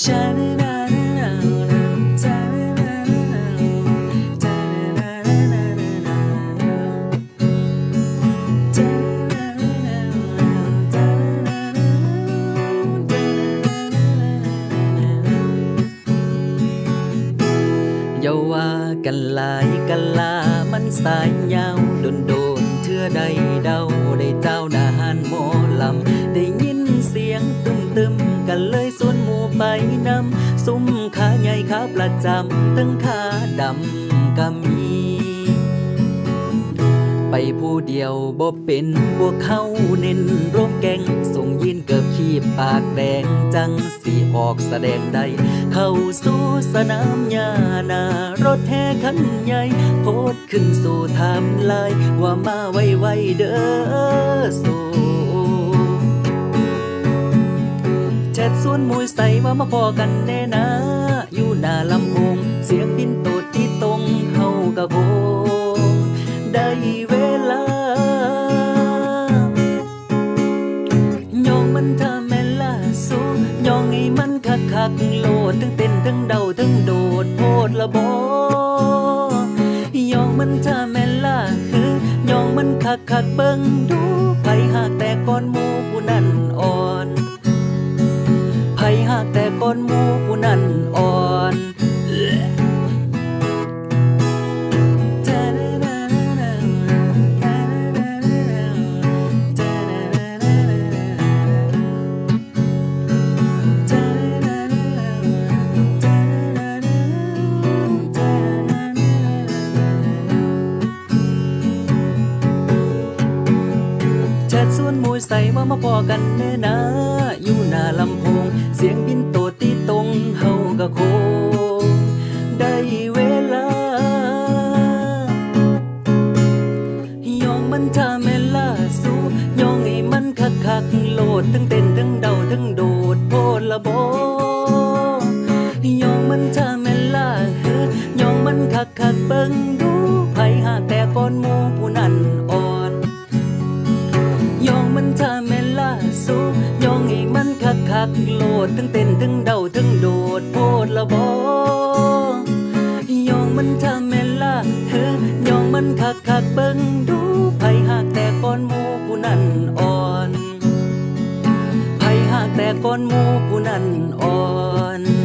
อย่าว่ากันหลายกันลา มันสายยาวโดนโดนเทื่อใดเดาได้เจ้านาหานหมอ ขาประจำตั้งขาดำก็มี ไปผู้เดียวบ่เป็นพวกเขาเน้นร่วมแกงส่งยินเกือบขีบปากแดงจังสีออกแสดงใดเข้าสู่สนามหญ้านารถแห่คันใหญ่โพดขึ้นสู่ไทม์ไลน์ว่ามาไวๆเด้อสู่แชทส่วนมวยใส่ว่ามาพอกันแน่นะ อยู่หน้าลำโพงเสียงบินโตดที่ตรงเฮากะโพงได้เวลายองมันทำแม่ล่าสูยองให้มันคักคักโลดทั้งเต้นทั้งเดาทั้งโดดโพดละบอยองมันทำแม่ล่าคือยองมันคักคักเบิ่งดูไผหากแต่ก่อนหมูผู้นั้นอ่อนไผหากแต่ก้นหมูผู้นั้นอ่อน แชทส่วนหมูใส่ว่ามาพอกันแน่นะ อยู่หน้าลำโพง เสียงบินโตดที่ตรงเฮากะโคงได้เวลายองมันทาแม่ล่าสู้ยองให้มันคักคักๆโลดทั้งเต้นทั้งเดาทั้งโดดโพละบยองมันทาแม่ล่าเฮือยองมันคักคักเบิ่ง ยองอีกมันคักคักโลดทั้งเต้นทั้งเดาทั้งโดดโพดละบอยองมันทำเม่ล่าเฮ้ยองมันคักคักเบิ่งดูไผหากแต่ก้อนหมูผู้นั้นอ่อนไผหากแต่ก้อนหมูผู้นั้นอ่อน